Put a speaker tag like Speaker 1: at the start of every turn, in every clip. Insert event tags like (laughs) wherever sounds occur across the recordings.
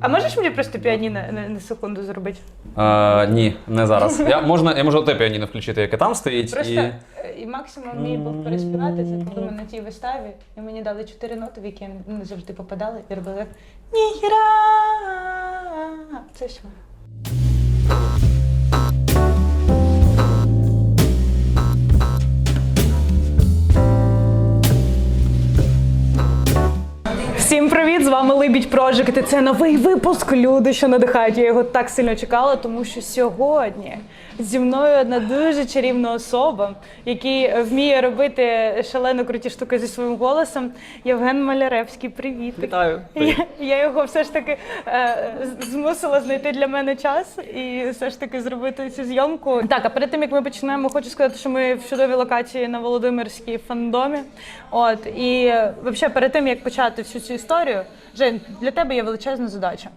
Speaker 1: А можеш мені просто піаніно на, на секунду зробити?
Speaker 2: Е, ні, не зараз. Я, можна, я можу те піаніно включити, яке там стоїть.
Speaker 1: Просто
Speaker 2: І...
Speaker 1: е, і максимум мій був переспівати це коли ми на тій виставі, і мені дали чотири ноти, в які не завжди попадали, і робили як ніхіра. Це все. Привіт! З вами Либідь Прожикти. Це новий випуск. Люди, що надихають. Я його так сильно чекала, тому що сьогодні зі мною одна дуже чарівна особа, який вміє робити шалено круті штуки зі своїм голосом. Євген Маляревський. Привіт.
Speaker 2: Вітаю.
Speaker 1: Я, я його все ж таки е, змусила знайти для мене час і все ж таки зробити цю зйомку. Так, а перед тим як ми почнемо, хочу сказати, що ми в чудовій локації на Володимирській фандомі. От і взагалі, перед тим як почати всю цю історію, Жень, для тебе є величезна задача.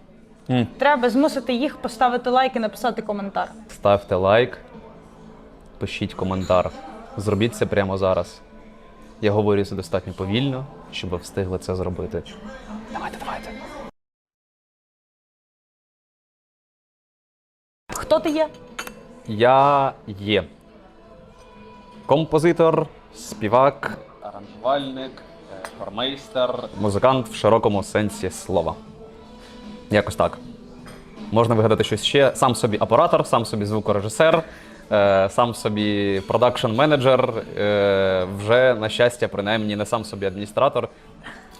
Speaker 2: М.
Speaker 1: Треба змусити їх поставити лайк і написати коментар.
Speaker 2: Ставте лайк, пишіть коментар. Зробіть це прямо зараз. Я говорю це достатньо повільно, щоб ви встигли це зробити. Давайте, давайте.
Speaker 1: Хто ти є?
Speaker 2: Я є композитор, співак, аранжувальник, е, хормейстер, музикант в широкому сенсі слова. Якось так. Можна вигадати щось ще. Сам собі оператор, сам собі звукорежисер, е, сам собі продакшн менеджер. Е, вже, на щастя, принаймні, не сам собі адміністратор.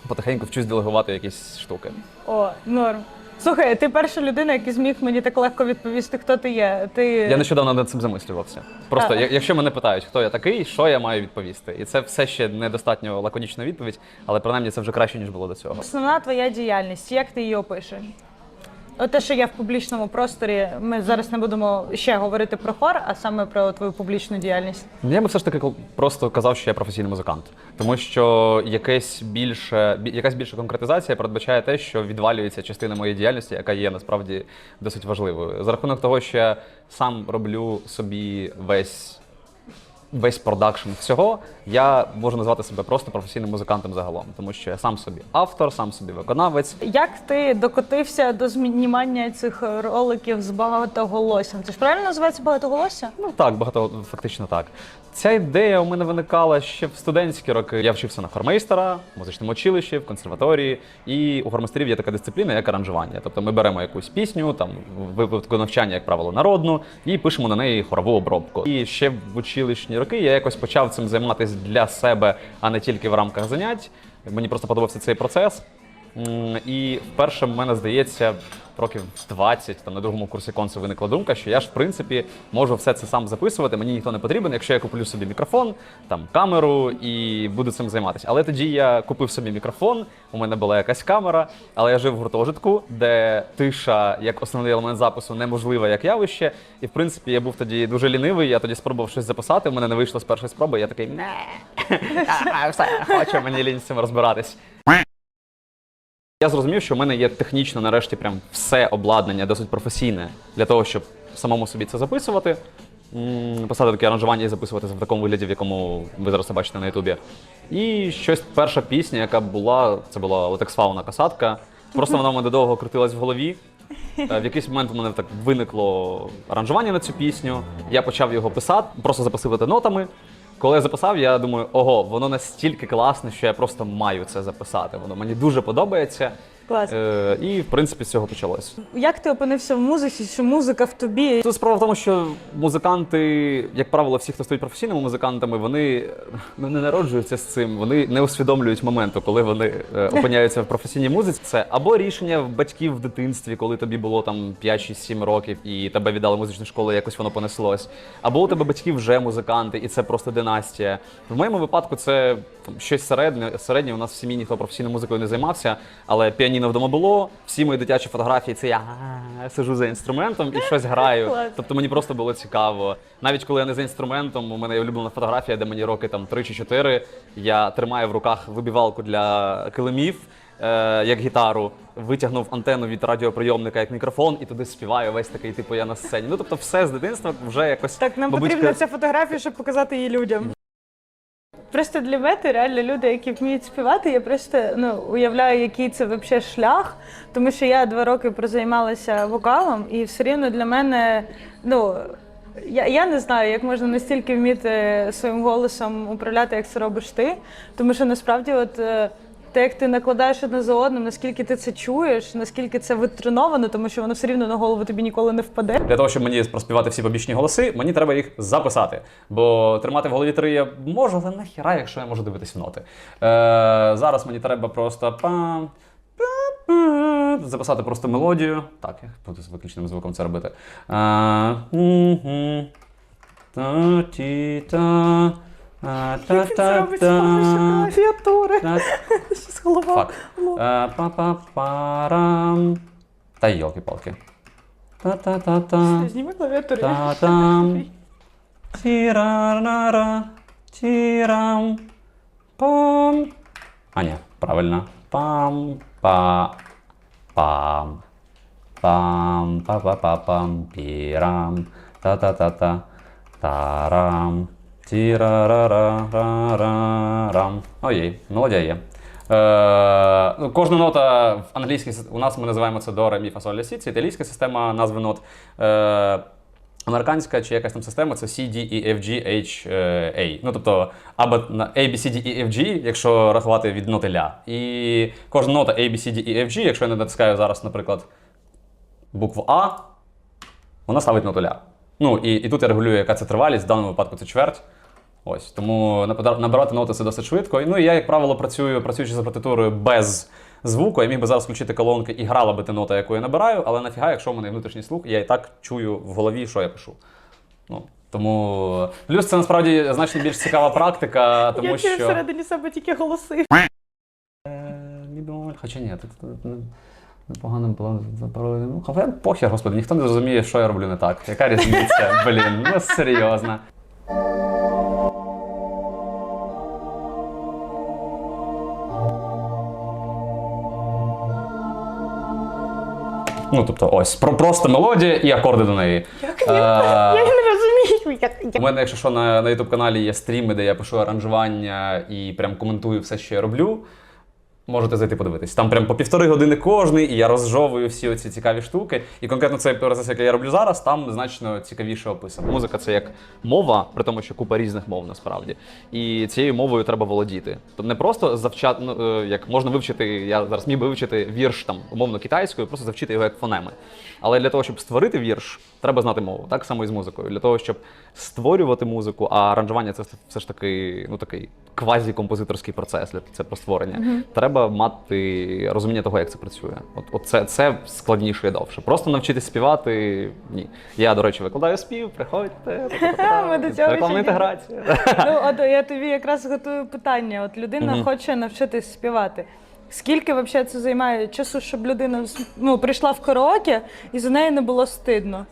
Speaker 2: Потихеньку вчусь делегувати якісь штуки.
Speaker 1: О, норм. Слухай, ти перша людина, яка зміг мені так легко відповісти, хто ти є. Ти
Speaker 2: Я нещодавно над цим замислювався. Просто
Speaker 1: А.
Speaker 2: я- якщо мене питають, хто я такий, що я маю відповісти. І це все ще недостатньо лаконічна відповідь, але принаймні це вже краще, ніж було до цього.
Speaker 1: Основна твоя діяльність, як ти її опишеш? Те, що я в публічному просторі, ми зараз не будемо ще говорити про хор, а саме про твою публічну діяльність.
Speaker 2: Я би все ж таки просто казав, що я професійний музикант, тому що якесь більше, якась більша конкретизація передбачає те, що відвалюється частина моєї діяльності, яка є насправді досить важливою. За рахунок того, що я сам роблю собі весь. Весь продакшн всього я можу назвати себе просто професійним музикантом загалом, тому що я сам собі автор, сам собі виконавець.
Speaker 1: Як ти докотився до знімання цих роликів з багатоголоссям? Це ж правильно називається багатоголосся?
Speaker 2: Ну так, багато фактично так. Ця ідея у мене виникала ще в студентські роки. Я вчився на хормейстера, в музичному училищі, в консерваторії. І у хормейстерів є така дисципліна, як аранжування. Тобто ми беремо якусь пісню, там випадку навчання, як правило, народну, і пишемо на неї хорову обробку. І ще в училищні роки я якось почав цим займатися для себе, а не тільки в рамках занять. Мені просто подобався цей процес. І вперше в мене здається, років 20, там на другому курсі консу виникла думка, що я ж в принципі можу все це сам записувати. Мені ніхто не потрібен, якщо я куплю собі мікрофон, там камеру і буду цим займатися. Але тоді я купив собі мікрофон, у мене була якась камера, але я жив в гуртожитку, де тиша як основний елемент запису неможлива як явище. І в принципі я був тоді дуже лінивий. Я тоді спробував щось записати. У мене не вийшло з першої спроби. Я такий не (laughs) все хочу мені лінь з цим розбиратись. Я зрозумів, що в мене є технічно нарешті прям все обладнання досить професійне для того, щоб самому собі це записувати, писати таке аранжування і записувати в такому вигляді, в якому ви зараз це бачите на Ютубі. І щось перша пісня, яка була, це була Fauna касатка. Просто вона в мене довго крутилась в голові. Е, В якийсь момент у мене так виникло аранжування на цю пісню. Я почав його писати, просто записувати нотами. Коли я записав, я думаю, ого, воно настільки класне, що я просто маю це записати. Воно мені дуже подобається.
Speaker 1: Клас.
Speaker 2: Е, і в принципі з цього почалось.
Speaker 1: Як ти опинився в музиці? Що музика в тобі?
Speaker 2: Тут справа в тому, що музиканти, як правило, всі, хто стають професійними музикантами, вони ну, не народжуються з цим, вони не усвідомлюють моменту, коли вони е, (laughs) опиняються в професійній музиці. Це або рішення батьків в дитинстві, коли тобі було там 5-6-7 років, і тебе віддали музичну школу, якось воно понеслось. Або у тебе батьки вже музиканти, і це просто династія. В моєму випадку це там, щось середнє. Середнє у нас в сім'ї ніхто професійною музикою не займався, але піаніно вдома було. Всі мої дитячі фотографії це я сижу за інструментом і щось граю. Тобто мені просто було цікаво. Навіть коли я не за інструментом, у мене є улюблена фотографія, де мені роки там 3 чи 4, я тримаю в руках вибівалку для килимів. Е, як гітару, витягнув антенну від радіоприйомника як мікрофон, і туди співаю весь такий, типу, я на сцені. Ну тобто, все з дитинства вже якось
Speaker 1: Так, нам
Speaker 2: бабуська-
Speaker 1: потрібна ця фотографія, щоб показати її людям. Просто для мене реально люди, які вміють співати, я просто ну, уявляю, який це взагалі шлях. Тому що я два роки прозаймалася вокалом, і все рівно для мене, ну. Я, я не знаю, як можна настільки вміти своїм голосом управляти, як це робиш ти. Тому що насправді, от е, те, як ти накладаєш одне за одним, наскільки ти це чуєш, наскільки це витреновано, тому що воно все рівно на голову тобі ніколи не впаде.
Speaker 2: Для того, щоб мені проспівати всі побічні голоси, мені треба їх записати. Бо тримати в голові три я можу, але нахіра, якщо я можу дивитись в ноти. Е, зараз мені треба просто пам. Записати просто мелодію. Так, я буду з виключним звуком це робити. Та-ті-та, а,
Speaker 1: з
Speaker 2: та-та-та. (laughs)
Speaker 1: Щось голова.
Speaker 2: Е, Па-па-парам. Та йолки-палки. Та-та-та-та.
Speaker 1: Зніми клавіатуру.
Speaker 2: Та-там. Тіра-ра-ра. (laughs) Тірам. Пам. А, ні, правильно. Пам. Па. Пам. Пам. Па-па-па-пам. Пірам. Та-та-та-та. Тарам. Тіра-ра-ра-ра-ра-рам. Ой, мелодія є. Е, ну, кожна нота в англійській у нас ми називаємо це до ре, мі, фа, сі. Це італійська система назви нот. Е, Американська чи якась там система це C, D, E, F, G, H, е, A. Ну тобто або A, B, C, D, E, F, G, якщо рахувати від ноти ля. І кожна нота A, B, C, D, E, F, G, якщо я не натискаю зараз, наприклад, букву А, вона ставить ноту ля. Ну і, і тут я регулюю, яка це тривалість, в даному випадку це чверть. Ось тому набирати ноти це досить швидко. Ну і я, як правило, працюю, працюючи за партитурою без звуку. Я міг би зараз включити колонки і грала би ти нота, яку я набираю, але нафіга, якщо в мене внутрішній слух, я і так чую в голові, що я пишу. Ну, тому плюс це насправді значно більш цікава практика, тому
Speaker 1: Я чую
Speaker 2: що.
Speaker 1: всередині себе тільки голоси.
Speaker 2: Е. Хоча ні, тут, непогано було запороли. Ну, але похер, господи, ніхто не зрозуміє, що я роблю не так. Яка різниця? Блін, ну серйозно. Ну, тобто, ось, про просто мелодія і акорди до неї.
Speaker 1: Як
Speaker 2: Е,
Speaker 1: Я не розумію. Як,
Speaker 2: у
Speaker 1: як...
Speaker 2: мене, якщо що, на, на YouTube каналі є стріми, де я пишу аранжування і прям коментую все, що я роблю. Можете зайти подивитись. Там прям по півтори години кожний, і я розжовую всі оці цікаві штуки. І конкретно цей процес, який я роблю зараз, там значно цікавіше описано. Музика це як мова, при тому, що купа різних мов насправді. І цією мовою треба володіти. Тобто не просто завчати, ну, е, як можна вивчити, я зараз міг би вивчити вірш там умовно китайською, просто завчити його як фонеми. Але для того, щоб створити вірш, треба знати мову. Так само і з музикою. Для того, щоб створювати музику, а аранжування це все ж таки ну такий квазі-композиторський процес для це про створення. Треба мати розуміння того, як це працює. От, от це, це складніше і довше. Просто навчитися співати ні. Я, до речі, викладаю спів, приходьте. (laughs)
Speaker 1: Ми до цього
Speaker 2: Рекламна інтеграція.
Speaker 1: Ну, от я тобі якраз готую питання. От людина хоче навчитись співати. Скільки взагалі це займає часу, щоб людина ну, прийшла в караоке і за нею не було стидно?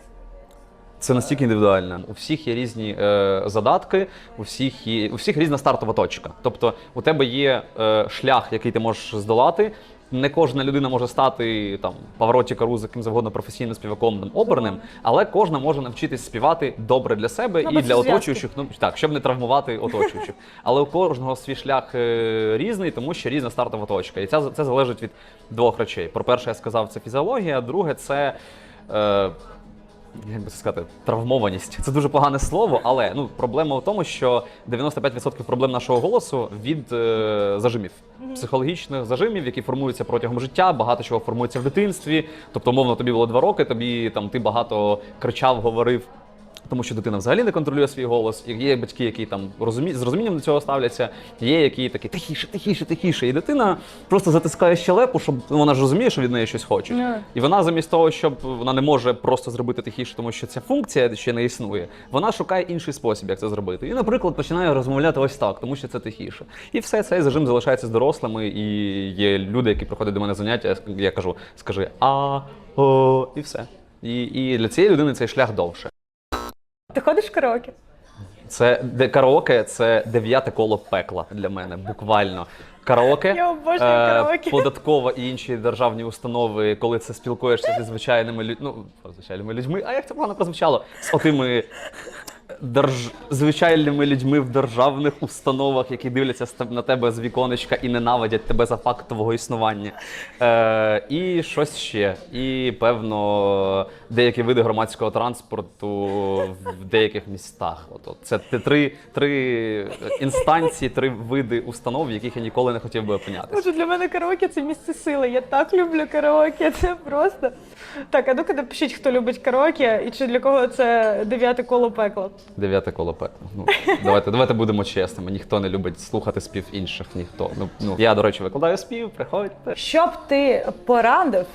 Speaker 2: Це настільки індивідуально. У всіх є різні е, задатки, у всіх є у всіх різна стартова точка. Тобто, у тебе є е, шлях, який ти можеш здолати. Не кожна людина може стати там Павроті Каруза, ким завгодно професійним співаком там, оперним, але кожна може навчитись співати добре для себе
Speaker 1: Ну,
Speaker 2: і для
Speaker 1: зв'язки.
Speaker 2: оточуючих. Ну так, щоб не травмувати оточуючих. Але у кожного свій шлях е, різний, тому що різна стартова точка. І це, це залежить від двох речей. Про перше, я сказав, це фізіологія, друге це. Е, як би це сказати, травмованість. Це дуже погане слово, але ну проблема в тому, що 95% проблем нашого голосу від е, зажимів, психологічних зажимів, які формуються протягом життя. Багато чого формується в дитинстві. Тобто, умовно, тобі було два роки, тобі там ти багато кричав, говорив. Тому що дитина взагалі не контролює свій голос. І є батьки, які там розумі... з розумінням до цього ставляться. Є які такі тихіше, тихіше, тихіше. І дитина просто затискає щелепу, щоб ну, вона ж розуміє, що від неї щось хочуть.
Speaker 1: Ну.
Speaker 2: І вона замість того, щоб вона не може просто зробити тихіше, тому що ця функція ще не існує. Вона шукає інший спосіб, як це зробити. І, наприклад, починає розмовляти ось так, тому що це тихіше. І все цей зажим залишається з дорослими. І є люди, які приходять до мене заняття. Я кажу, скажи а, о, і все. І, і для цієї людини цей шлях довше.
Speaker 1: Ти ходиш в караоке?
Speaker 2: Це де караоке це дев'яте коло пекла для мене, буквально. Караоке,
Speaker 1: Я обожнюю караоке.
Speaker 2: податкова і інші державні установи, коли це спілкуєшся зі звичайними людьми, ну, звичайними людьми, а як це погано прозвучало? З отими держ... звичайними людьми в державних установах, які дивляться на тебе з віконечка і ненавидять тебе за факт твого існування. Е, і щось ще. І певно, деякі види громадського транспорту в деяких містах. От, от. Це три, три інстанції, три види установ, яких я ніколи не хотів би опинятися.
Speaker 1: Боже, для мене караоке це місце сили. Я так люблю караоке. Це просто. Так, а ну-ка напишіть, хто любить караоке, і чи для кого це дев'яте коло пекла.
Speaker 2: Дев'яте коло пекла. Ну, давайте, давайте будемо чесними. Ніхто не любить слухати спів інших. Ніхто. Ну, ну я, до речі, викладаю спів, приходьте.
Speaker 1: Що б ти порадив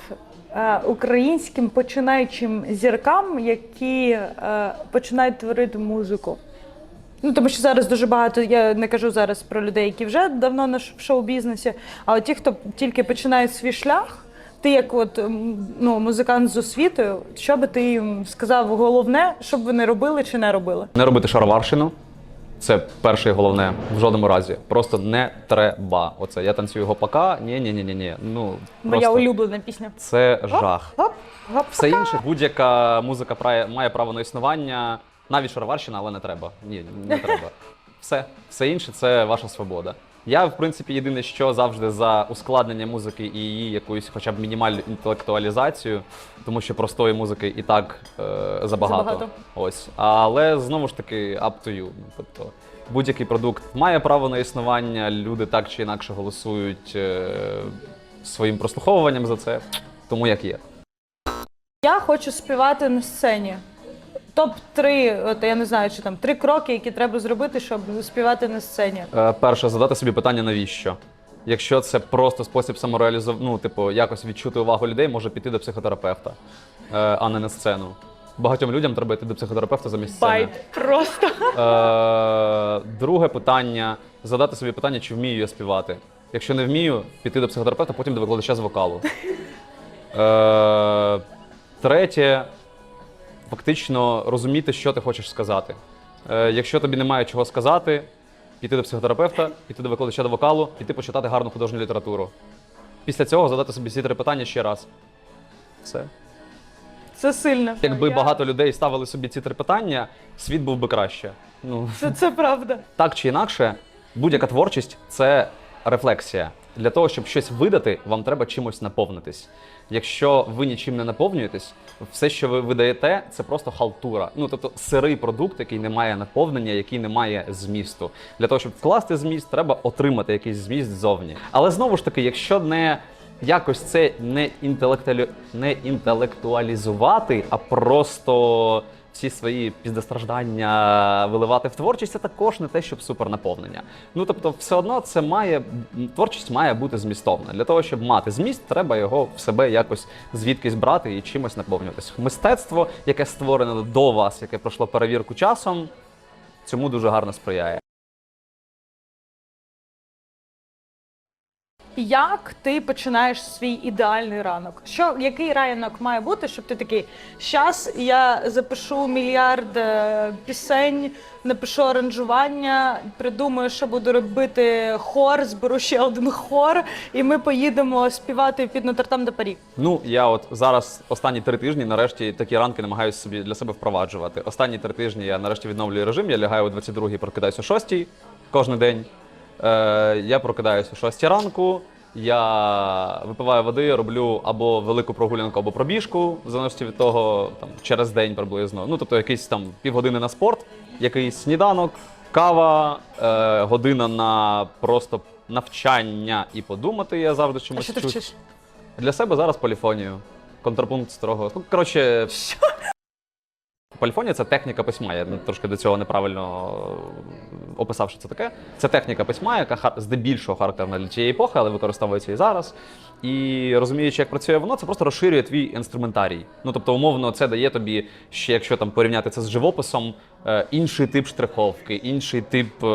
Speaker 1: е, українським починаючим зіркам, які е, починають творити музику? Ну, тому що зараз дуже багато, я не кажу зараз про людей, які вже давно в шоу-бізнесі, а от ті, хто тільки починають свій шлях, ти як от ну, музикант з освітою, що би ти їм сказав головне, щоб вони робили чи не робили?
Speaker 2: Не робити шароварщину. Це перше і головне в жодному разі. Просто не треба. Оце я танцюю гопака. Ні, ні, ні, ні, ні. Ну
Speaker 1: Моя
Speaker 2: просто
Speaker 1: улюблена пісня.
Speaker 2: це жах.
Speaker 1: Гоп, гоп.
Speaker 2: Все інше, будь-яка музика має право на існування, навіть шароварщина, але не треба. Ні, не треба. (laughs) Все, все інше це ваша свобода. Я, в принципі, єдине, що завжди за ускладнення музики і її якусь хоча б мінімальну інтелектуалізацію, тому що простої музики і так е, забагато.
Speaker 1: Забагато.
Speaker 2: Ось. Але знову ж таки, up to you. Тобто будь-який продукт має право на існування, люди так чи інакше голосують е, своїм прослуховуванням за це, тому як є.
Speaker 1: Я хочу співати на сцені. Топ-3, от я не знаю, чи там три кроки, які треба зробити, щоб співати на сцені.
Speaker 2: Е, Перше, задати собі питання, навіщо? Якщо це просто спосіб самореалізувати, ну, типу, якось відчути увагу людей, може піти до психотерапевта, е, а не на сцену. Багатьом людям треба йти до психотерапевта замість сцени.
Speaker 1: Байт. Просто.
Speaker 2: Е, друге питання задати собі питання, чи вмію я співати. Якщо не вмію, піти до психотерапевта, потім до викладача з вокалу. Е, третє, фактично розуміти, що ти хочеш сказати. Е, якщо тобі немає чого сказати, піти до психотерапевта, піти до викладача до вокалу, піти почитати гарну художню літературу. Після цього задати собі ці три питання ще раз. Все.
Speaker 1: Це сильно.
Speaker 2: Якби
Speaker 1: Я-
Speaker 2: багато людей ставили собі ці три питання, світ був би краще. Ну.
Speaker 1: Це, це правда.
Speaker 2: Так чи інакше, будь-яка творчість це рефлексія. Для того, щоб щось видати, вам треба чимось наповнитись. Якщо ви нічим не наповнюєтесь, все, що ви видаєте, це просто халтура. Ну тобто сирий продукт, який не має наповнення, який не має змісту. Для того, щоб вкласти зміст, треба отримати якийсь зміст ззовні. Але знову ж таки, якщо не якось це не, інтелектуалі... не інтелектуалізувати, а просто всі свої піздостраждання виливати в творчість, це також не те, щоб супернаповнення. Ну тобто, все одно це має творчість має бути змістовна. Для того, щоб мати зміст, треба його в себе якось звідкись брати і чимось наповнюватись. Мистецтво, яке створене до вас, яке пройшло перевірку часом, цьому дуже гарно сприяє.
Speaker 1: Як ти починаєш свій ідеальний ранок? Що, який ранок має бути, щоб ти такий, щас я запишу мільярд е, пісень, напишу аранжування, придумаю, що буду робити хор, зберу ще один хор, і ми поїдемо співати під Нотр-Дам до Парі.
Speaker 2: Ну, я от зараз останні три тижні нарешті такі ранки намагаюся собі для себе впроваджувати. Останні три тижні я нарешті відновлюю режим. Я лягаю о 22-й, прокидаюся о 6-й кожен день. Е, я прокидаюся о 6 ранку. Я випиваю води, роблю або велику прогулянку, або пробіжку, в залежності від того, там через день приблизно. Ну тобто якийсь там півгодини на спорт, якийсь сніданок, кава, е, година на просто навчання і подумати. Я завжди
Speaker 1: А
Speaker 2: чомусь
Speaker 1: що ти вчиш?
Speaker 2: Для себе зараз поліфонію. Контрапункт строго. Ну, коротше. Поліфонія це техніка письма. Я трошки до цього неправильно е, описав, що це таке. Це техніка письма, яка здебільшого характерна для цієї епохи, але використовується і зараз. І розуміючи, як працює воно, це просто розширює твій інструментарій. Ну тобто, умовно, це дає тобі ще, якщо там порівняти це з живописом, інший тип штриховки, інший тип е,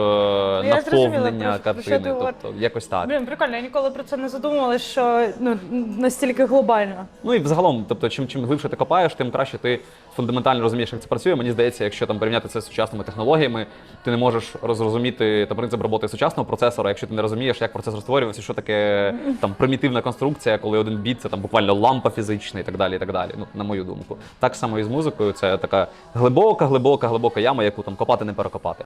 Speaker 2: наповнення картини. Тобто, якось так.
Speaker 1: Блін, прикольно, я ніколи про це не задумувалася, що ну, настільки глобально.
Speaker 2: Ну і взагалом, тобто, чим чим глибше ти копаєш, тим краще ти фундаментально розумієш, як це працює. Мені здається, якщо там порівняти це з сучасними технологіями, ти не можеш розрозуміти та принцип роботи сучасного процесора, якщо ти не розумієш, як процесор створювався, що таке там примітивна конструкція, коли один біт це там буквально лампа фізична і так далі. І так далі. Ну, на мою думку. Так само і з музикою, це така глибока, глибока, глибока яма, яку там копати не перекопати.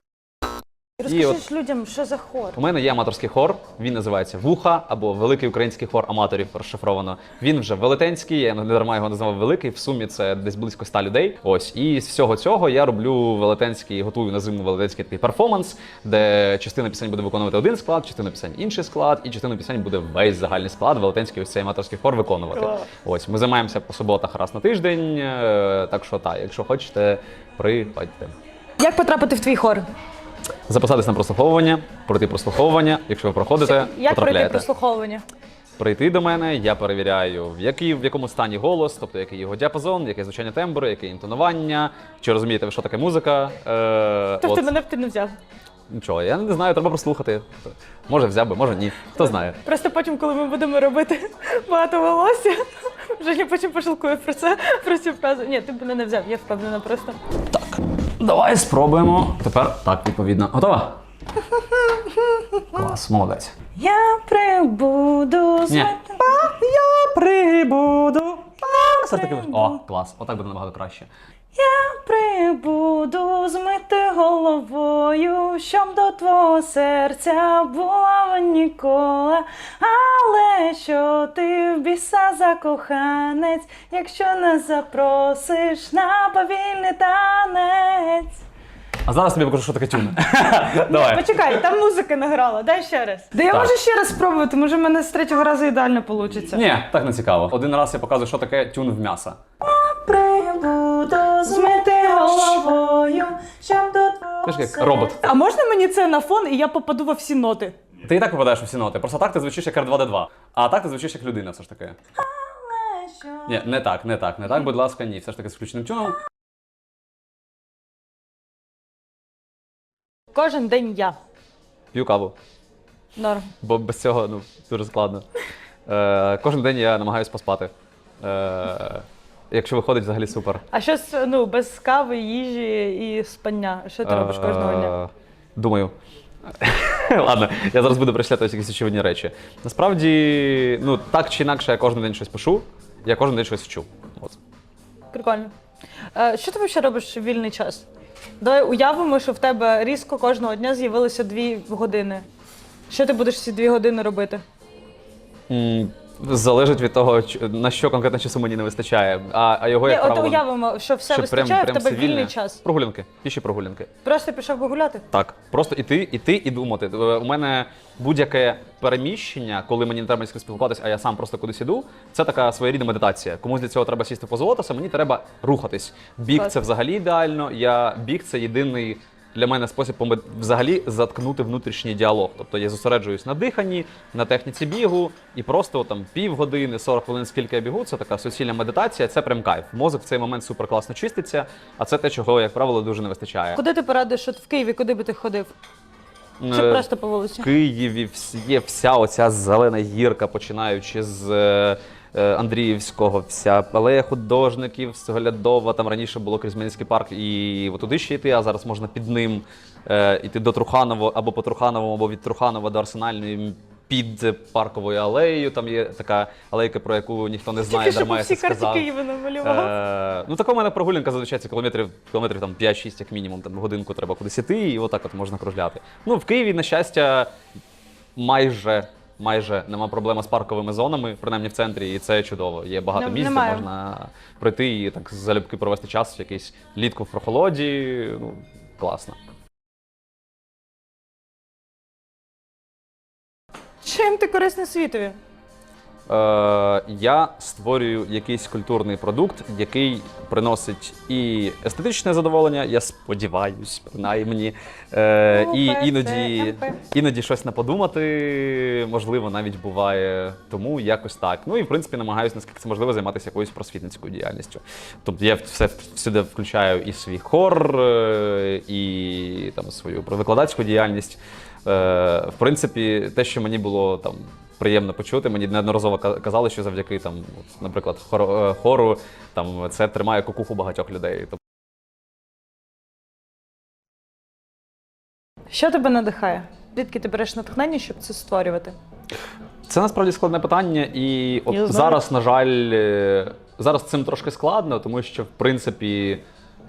Speaker 1: Розкажи
Speaker 2: от-
Speaker 1: ж людям, що за хор.
Speaker 2: У мене є аматорський хор, він називається Вуха або Великий український хор аматорів розшифровано. Він вже велетенський, я не дарма його назвав великий. В сумі це десь близько 100 людей. Ось і з всього цього я роблю велетенський, готую на зиму велетенський такий перформанс, де частина пісень буде виконувати один склад, частина пісень інший склад, і частина пісень буде весь загальний склад. Велетенський ось цей аматорський хор виконувати.
Speaker 1: Клас.
Speaker 2: Ось ми займаємося по суботах раз на тиждень. е, Так що так, якщо хочете, приходьте.
Speaker 1: Як потрапити в твій хор?
Speaker 2: Записатись на прослуховування, пройти прослуховування. Якщо ви проходите,
Speaker 1: Як пройти
Speaker 2: потрапляєте.
Speaker 1: прослуховування?
Speaker 2: Прийти до мене, я перевіряю, в, який, в якому стані голос, тобто який його діапазон, яке звучання тембру, яке інтонування, чи розумієте ви, що таке музика. Е,
Speaker 1: Тобто
Speaker 2: от.
Speaker 1: мене б ти не взяв.
Speaker 2: Нічого, я не знаю, треба прослухати. Може взяв би, може ні. Хто знає.
Speaker 1: Просто потім, коли ми будемо робити багато волосся, (laughs) вже я потім пошалкую про це, про цю фразу. Ні, ти б мене не взяв, я впевнена просто.
Speaker 2: Давай спробуємо. Тепер так, відповідно. Готова? (laughs) Клас, молодець.
Speaker 1: Я прибуду з
Speaker 2: Ні. Я прибуду. Все ж таки. О, клас. Отак буде набагато краще.
Speaker 1: Я прибуду змити головою, щоб до твого серця була ніколи. Але що ти в біса за коханець, якщо не запросиш на повільний танець?
Speaker 2: А зараз тобі покажу, що таке тюн. (laughs) Давай.
Speaker 1: Почекай, там музики не грала, дай ще раз. Да я
Speaker 2: Так.
Speaker 1: можу ще раз спробувати, може в мене з третього разу ідеально вийде.
Speaker 2: Ні, так не цікаво. Один раз я показую, що таке тюн в м'ясо.
Speaker 1: Прибуду змити головою, щоб до твого
Speaker 2: Ти ж як робот.
Speaker 1: А можна мені це на фон, і я попаду во всі ноти?
Speaker 2: Ти і так попадаєш у всі ноти. Просто так ти звучиш як R2D2. А так ти звучиш як людина, все ж таки. Ні, не так, не так, не так, будь ласка, ні. Все ж таки з включеним тюном.
Speaker 1: Кожен день я.
Speaker 2: П'ю каву.
Speaker 1: Норм.
Speaker 2: Бо без цього ну, дуже складно. Е, кожен день я намагаюся поспати. Е, якщо виходить, взагалі супер.
Speaker 1: А що з, ну, без кави, їжі і спання? Що ти робиш кожного дня?
Speaker 2: Е, Думаю. (laughs) Ладно, я зараз буду ось якісь очевидні речі. Насправді, ну так чи інакше, я кожен день щось пишу, я кожен день щось вчу. От.
Speaker 1: Прикольно. Е, що ти взагалі робиш в вільний час? Давай уявимо, що в тебе різко кожного дня з'явилося дві години. Що ти будеш ці дві години робити?
Speaker 2: М, Залежить від того, на що конкретно часу мені не вистачає. А, а його
Speaker 1: Ні,
Speaker 2: як
Speaker 1: от
Speaker 2: правило,
Speaker 1: уявимо, що все
Speaker 2: прям-
Speaker 1: вистачає,
Speaker 2: прям
Speaker 1: в тебе
Speaker 2: все
Speaker 1: вільний час.
Speaker 2: Прогулянки, піші прогулянки.
Speaker 1: Просто пішов погуляти?
Speaker 2: Так, просто іти, іти і думати. Е, У мене будь-яке переміщення, коли мені не треба ні з ким спілкуватися, а я сам просто кудись іду, це така своєрідна медитація. Комусь для цього треба сісти позолотися, мені треба рухатись. Біг
Speaker 1: Так.
Speaker 2: це взагалі ідеально. Я біг це єдиний. Для мене спосіб взагалі заткнути внутрішній діалог. Тобто я зосереджуюсь на диханні, на техніці бігу, і просто там півгодини, 40 хвилин, скільки я бігу, це така суцільна медитація, це прям кайф. Мозок в цей момент супер класно чиститься, а це те, чого, як правило, дуже не вистачає.
Speaker 1: Куди ти порадиш, от в Києві, куди би ти ходив? Чи
Speaker 2: Е,
Speaker 1: просто по вулиці?
Speaker 2: В Києві є вся оця зелена гірка, починаючи з е, Андріївського, вся алея художників, Соглядова, там раніше було Крізьменський парк, і туди ще йти, а зараз можна під ним е, йти до Труханова або по Трухановому, або від Труханова до Арсенальної. Під парковою алеєю, там є така алейка, про яку ніхто не знає, дарма я це сказав.
Speaker 1: Києва намалював.
Speaker 2: Е, ну, така у мене прогулянка зазвичай це кілометрів, кілометрів там 5-6 як мінімум, там годинку треба кудись іти, і отак от можна кружляти. Ну, в Києві, на щастя, майже. Майже нема проблеми з парковими зонами, принаймні в центрі, і це чудово. Є багато
Speaker 1: Нем-
Speaker 2: місць, де
Speaker 1: немає.
Speaker 2: можна прийти і так залюбки провести час, якийсь літку в прохолоді. Ну, класно.
Speaker 1: Чим ти корисний світові?
Speaker 2: Е, я створюю якийсь культурний продукт, який приносить і естетичне задоволення, я сподіваюсь, принаймні. Е, і іноді, іноді щось не подумати, можливо, навіть буває. Тому якось так. Ну і в принципі намагаюся, наскільки це можливо, займатися якоюсь просвітницькою діяльністю. Тобто я все всюди включаю і свій хор, е, і там свою викладацьку діяльність. Е, в принципі, те, що мені було там приємно почути, мені неодноразово казали, що завдяки там, от, наприклад, е, хору, там це тримає кукуху багатьох людей.
Speaker 1: Що тебе надихає? Звідки ти береш натхнення, щоб це створювати?
Speaker 2: Це насправді складне питання, і от зараз, на жаль, е, зараз цим трошки складно, тому що в принципі.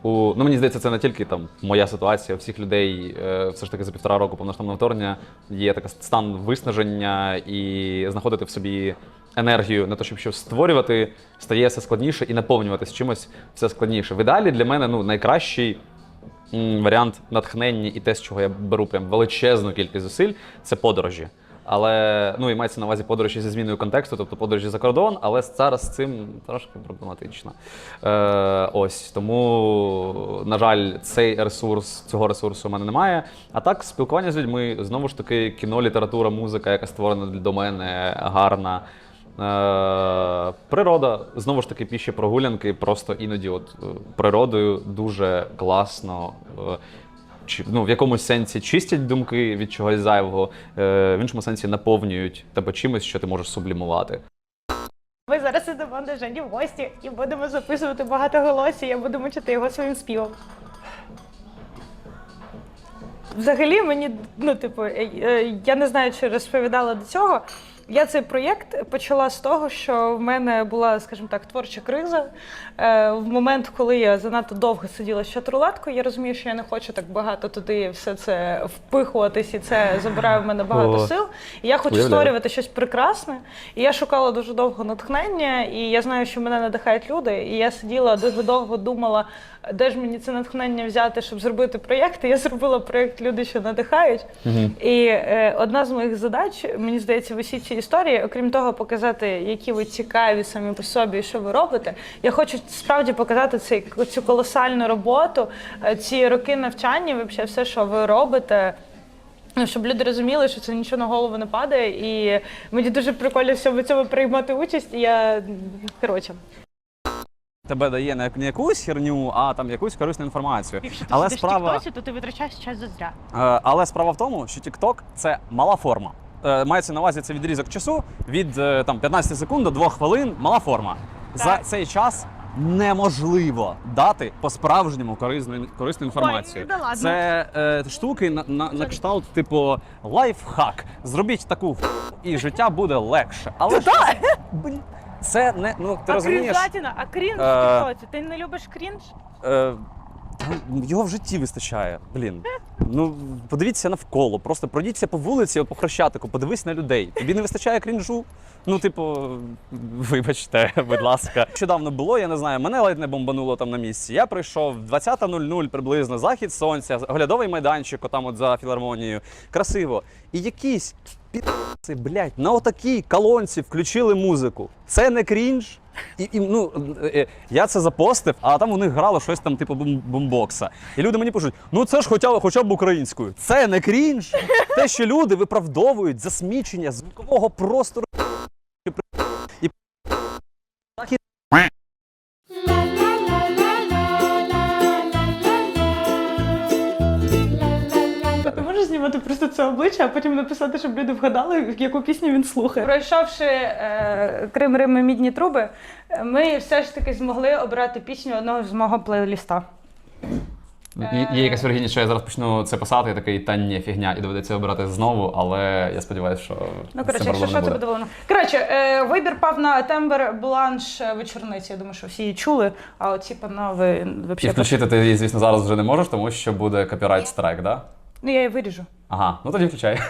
Speaker 2: У, ну мені здається, це не тільки там моя ситуація, у всіх людей е, все ж таки за півтора року повноштабного вторгнення є такий стан виснаження і знаходити в собі енергію на те, щоб щось створювати, стає все складніше і наповнюватись чимось все складніше. В ідеалі для мене ну, найкращий варіант натхнення і те, з чого я беру прям величезну кількість зусиль, це подорожі. Але ну і мається на увазі подорожі зі зміною контексту, тобто подорожі за кордон, але зараз з цим трошки проблематично. Е, ось тому, на жаль, цей ресурс, цього ресурсу у мене немає. А так, спілкування з людьми знову ж таки, кіно, література, музика, яка створена до мене, гарна. Е, природа, знову ж таки, піші прогулянки, просто іноді от е, природою дуже класно. е, чи, ну, в якомусь сенсі чистять думки від чогось зайвого, е, в іншому сенсі наповнюють тебе чимось, що ти можеш сублімувати.
Speaker 1: Ми зараз ідемо до Жені в гості і будемо записувати багато голосів. Я буду мучити його своїм співом. Взагалі, мені, ну, типу, е, е, я не знаю, чи розповідала до цього. Я цей проєкт почала з того, що в мене була, скажімо так, творча криза. Е, в момент, коли я занадто довго сиділа з чатурлаткою, я розумію, що я не хочу так багато туди все це впихуватись, і це забирає в мене багато
Speaker 2: О.
Speaker 1: сил. І я хочу
Speaker 2: Уявляю.
Speaker 1: створювати щось прекрасне. І я шукала дуже довго натхнення, і я знаю, що мене надихають люди. І я сиділа дуже довго думала, де ж мені це натхнення взяти, щоб зробити проєкт. Я зробила проєкт Люди, що надихають. І е, одна з моїх задач, мені здається, в усій цій історії, окрім того, показати, які ви цікаві самі по собі, і що ви робите. Я хочу справді показати цей, цю колосальну роботу, е, ці роки навчання, взагалі все, що ви робите. Ну, щоб люди розуміли, що це нічого на голову не падає, і мені дуже прикольно в цьому приймати участь. І я коротше,
Speaker 2: Тебе дає не, якусь херню, а там якусь корисну інформацію.
Speaker 1: якщо ти
Speaker 2: Але
Speaker 1: сидиш
Speaker 2: справа-
Speaker 1: в Тіктоці, то ти витрачаєш час зазря.
Speaker 2: Е, Але справа в тому, що TikTok – це мала форма. Е, Мається на увазі це відрізок часу від е, там 15 секунд до 2 хвилин. Мала форма. За цей час неможливо дати по-справжньому корисну, корисну інформацію.
Speaker 1: да ладно.
Speaker 2: це е, штуки на, на, на кшталт, типу лайфхак. Зробіть таку і життя буде легше. Але ж, блін, це не ну ти
Speaker 1: а
Speaker 2: розумієш.
Speaker 1: крінжатіна, а крінж
Speaker 2: Е,
Speaker 1: в Ти не любиш крінж?
Speaker 2: Е, його в житті вистачає. Блін. (laughs) Ну подивіться навколо, просто пройдіться по вулиці, от по хрещатику, подивись на людей. Тобі не вистачає крінжу. Ну, типу, вибачте, (laughs) будь ласка. Нещодавно було, я не знаю, мене ледь не бомбануло там на місці. Я прийшов 20.00 приблизно, захід сонця, оглядовий майданчик, отам от за філармонією. Красиво. І якісь підси, блядь, на отакій колонці включили музику. Це не крінж. І, і ну, е, я це запостив, а там у них грало щось там, типу бумбокса. І люди мені пишуть: ну це ж хоча, хоча б українською. Це не крінж. Те, що люди виправдовують засмічення звукового простору. І так і
Speaker 1: Ти можеш знімати просто це обличчя, а потім написати, щоб люди вгадали, яку пісню він слухає. Пройшовши е, Крим Рим і мідні труби, ми все ж таки змогли обрати пісню одного з мого плейліста.
Speaker 2: Є, є якась вірогідність, що я зараз почну це писати, і такий та ні, фігня, і доведеться обирати знову, але я сподіваюся, що
Speaker 1: Ну, коротше, якщо що, це
Speaker 2: буде.
Speaker 1: воно. Коротше, е, вибір пав на тембр бланш е, вечорниці. Я думаю, що всі її чули, а оці панове
Speaker 2: І
Speaker 1: взагалі.
Speaker 2: включити ти її, звісно, зараз вже не можеш, тому що буде копірайт страйк, да?
Speaker 1: Ну, я її виріжу.
Speaker 2: Ага, ну тоді включай. (laughs)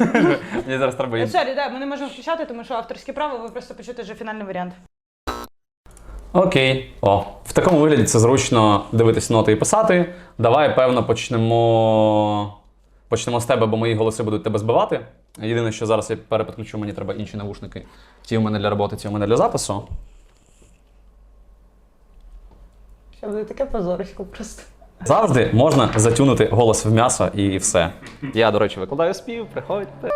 Speaker 2: Мені зараз треба
Speaker 1: Е,
Speaker 2: її.
Speaker 1: Сорі, да, ми не можемо включати, тому що авторське право, ви просто почуєте вже фінальний варіант.
Speaker 2: Окей. О, в такому вигляді це зручно дивитись ноти і писати. Давай, певно, почнемо. Почнемо з тебе, бо мої голоси будуть тебе збивати. Єдине, що зараз я перепідключу, мені треба інші навушники. Ті у мене для роботи, ті у мене для запису.
Speaker 1: Ще буде таке позорисько просто.
Speaker 2: Завжди можна затюнути голос в м'ясо і все. Я, до речі, викладаю спів, приходьте.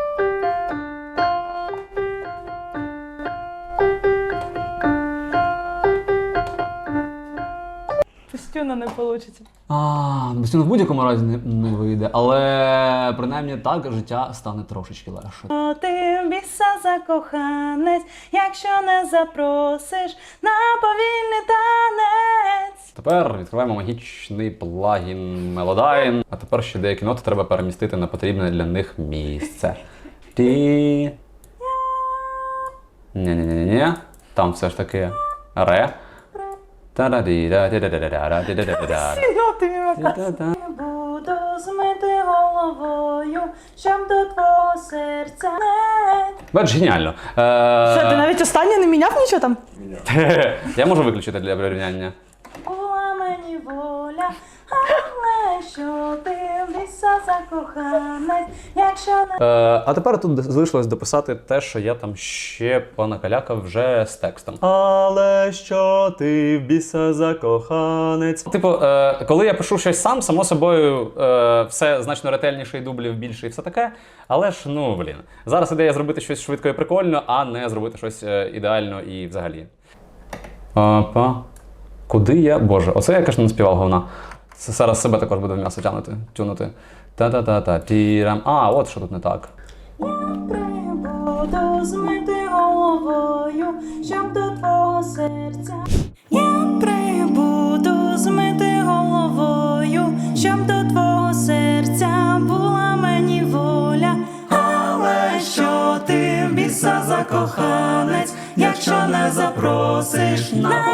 Speaker 1: Тюна не вийде.
Speaker 3: А, без в будь-якому разі не, не вийде, але принаймні так життя стане трошечки легше.
Speaker 1: О, ти в біса закоханець, якщо не запросиш на повільний танець.
Speaker 2: Тепер відкриваємо магічний плагін Melodyne. А тепер ще деякі ноти треба перемістити на потрібне для них місце. Ті. Ні-ні-ні-ні. Там все ж таки ре. Та-да-ді-да-ді-да-да-да-да-ді-да-да-да-да.
Speaker 1: Ноти мімака. Буду змити головою, щоб до твого серця не.
Speaker 2: Бач, геніально.
Speaker 1: Що, ти навіть останнє не міняв нічого там?
Speaker 2: Я можу виключити для порівняння.
Speaker 1: Була мені воля, але що ти в біса закоханець, якщо не.
Speaker 2: Е, а тепер тут залишилось дописати те, що я там ще понакалякав вже з текстом. Але що ти в біса закоханець? Типу, е, коли я пишу щось сам, само собою е, все значно ретельніше і дублів більше і все таке. Але ж, ну блін, зараз ідея зробити щось швидко і прикольно, а не зробити щось е, ідеально і взагалі. Опа. Куди я? Боже, оце я, звісно, не співав говна. Зараз себе також буду в м'ясо тягнути, тюнути. Та-та-та-та. Тірам. А, от що тут не так.
Speaker 1: Буду змити головою, щоб до твого серця. Я прибуду змити головою, щоб до твого серця була мені воля. Але що ти біса закоханець, якщо не запросиш на